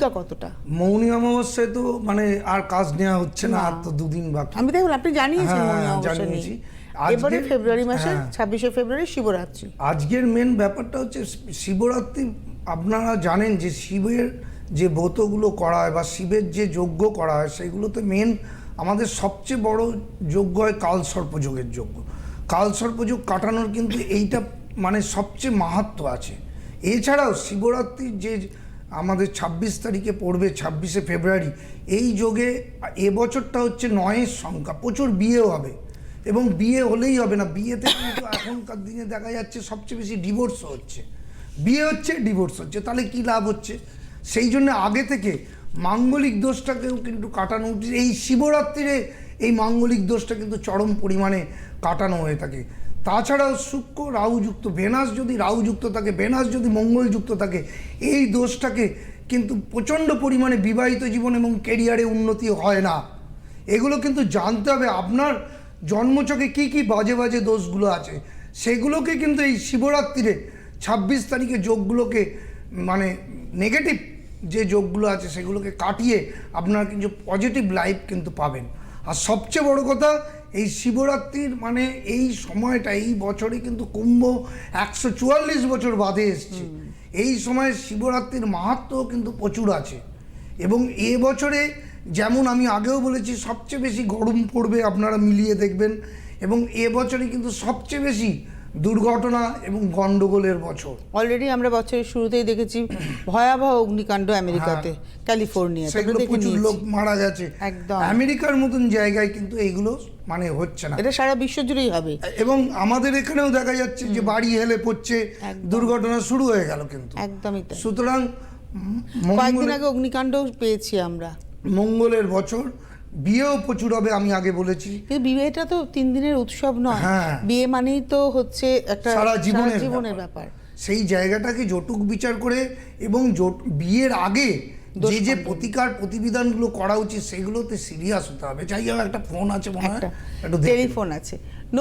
ভূমিকা কতটা? মৌনী অমাবস্যায় তো মানে আর কাজ নেওয়া হচ্ছে না আর তো দুদিন বাকি। আমি দেখুন আপনি জানিয়েছেন হ্যাঁ, জানিয়েছি। এবারে ফেব্রুয়ারি মাসের হ্যাঁ। ছাব্বিশে ফেব্রুয়ারি শিবরাত্রি। আজকের মেন ব্যাপারটা হচ্ছে শিবরাত্রি আপনারা জানেন যে শিবের যে ব্রতগুলো করা হয় বা শিবের যে যজ্ঞ করা হয় সেগুলোতে মেন আমাদের সবচেয়ে বড় যজ্ঞ হয় কালসর্পযোগের যজ্ঞ। কালসর্পযোগ কাটানোর কিন্তু এইটা মানে সবচেয়ে মাহাত্ম আছে। এছাড়াও শিবরাত্রির যে আমাদের ছাব্বিশ তারিখে পড়বে ছাব্বিশে ফেব্রুয়ারি। এই যোগে এবছরটা হচ্ছে নয়ের সংখ্যা প্রচুর বিয়েও হবে। এবং বিয়ে হলেই হবে না বিয়েতে কিন্তু এখনকার দিনে দেখা যাচ্ছে সবচেয়ে বেশি ডিভোর্স হচ্ছে। বিয়ে হচ্ছে ডিভোর্স হচ্ছে তাহলে কি লাভ হচ্ছে? সেই জন্য আগে থেকে মাঙ্গলিক দোষটাকেও কিন্তু কাটানো উচিত। এই শিবরাত্রিরে এই মাঙ্গলিক দোষটা কিন্তু চরম পরিমাণে কাটানো হয়ে থাকে। তাছাড়াও শুক্র রাহুযুক্ত ভেনাস যদি রাহুযুক্ত থাকে ভেনাস যদি মঙ্গলযুক্ত থাকে, এই দোষটাকে কিন্তু প্রচণ্ড পরিমাণে বিবাহিত জীবন এবং কেরিয়ারে উন্নতি হয় না। এগুলো কিন্তু জানতে হবে, আপনার জন্মচকে কি কি বাজে বাজে দোষগুলো আছে? সেগুলোকে কিন্তু এই শিবরাত্রিরে ছাব্বিশ তারিখে যোগগুলোকে মানে নেগেটিভ যে যোগগুলো আছে, সেগুলোকে কাটিয়ে আপনার কিন্তু পজিটিভ লাইফ কিন্তু পাবেন। আর সবচেয়ে বড় কথা এই শিবরাত্রির মানে এই সময়টা এই বছরে কিন্তু কুম্ভ একশো চুয়াল্লিশ বছর বাদে এসছে। এই সময় শিবরাত্রির মাহাত্ম কিন্তু প্রচুর আছে। এবং এ বছরে যেমন আমি আগেও বলেছি সবচেয়ে বেশি গরম পড়বে আপনারা মিলিয়ে দেখবেন। এবং এ বছরে কিন্তু সবচেয়ে বেশি দুর্ঘটনা এবং গন্ডগোলের বছর। অলরেডি আমরা বছরের শুরুতেই দেখেছি ভয়াবহ অগ্নিকাণ্ড আমেরিকাতে ক্যালিফোর্নিয়া সেগুলো প্রচুর লোক মারা গেছে। একদম। আমেরিকার মতন জায়গায় কিন্তু এইগুলো মানে হচ্ছে না। এটা সারা বিশ্ব জুড়েই হবে। এবং আমাদের এখানেও দেখা যাচ্ছে যে বাড়ি হেলে পড়ছে দুর্ঘটনা শুরু হয়ে গেল কিন্তু। একদমই সুতরাং কয়েকদিন আগে অগ্নিকাণ্ড পেয়েছি আমরা। মঙ্গলের বছর বিয়েও প্রচুর হবে আমি আগে বলেছি। কিন্তু বিয়েটা তো তিন দিনের উৎসব নয়। হ্যাঁ। বিয়ে মানেই তো হচ্ছে একটা সারা জীবনের জীবনের ব্যাপার। সেই জায়গাটাকে জটুক বিচার করে এবং বিয়ের আগে যে যে প্রতিকার প্রতিবিধানগুলো করা উচিত সেগুলোতে সিরিয়াস হতে হবে। যাই হোক একটা ফোন আছে মনে হয়। একটা। টেলিফোন আছে।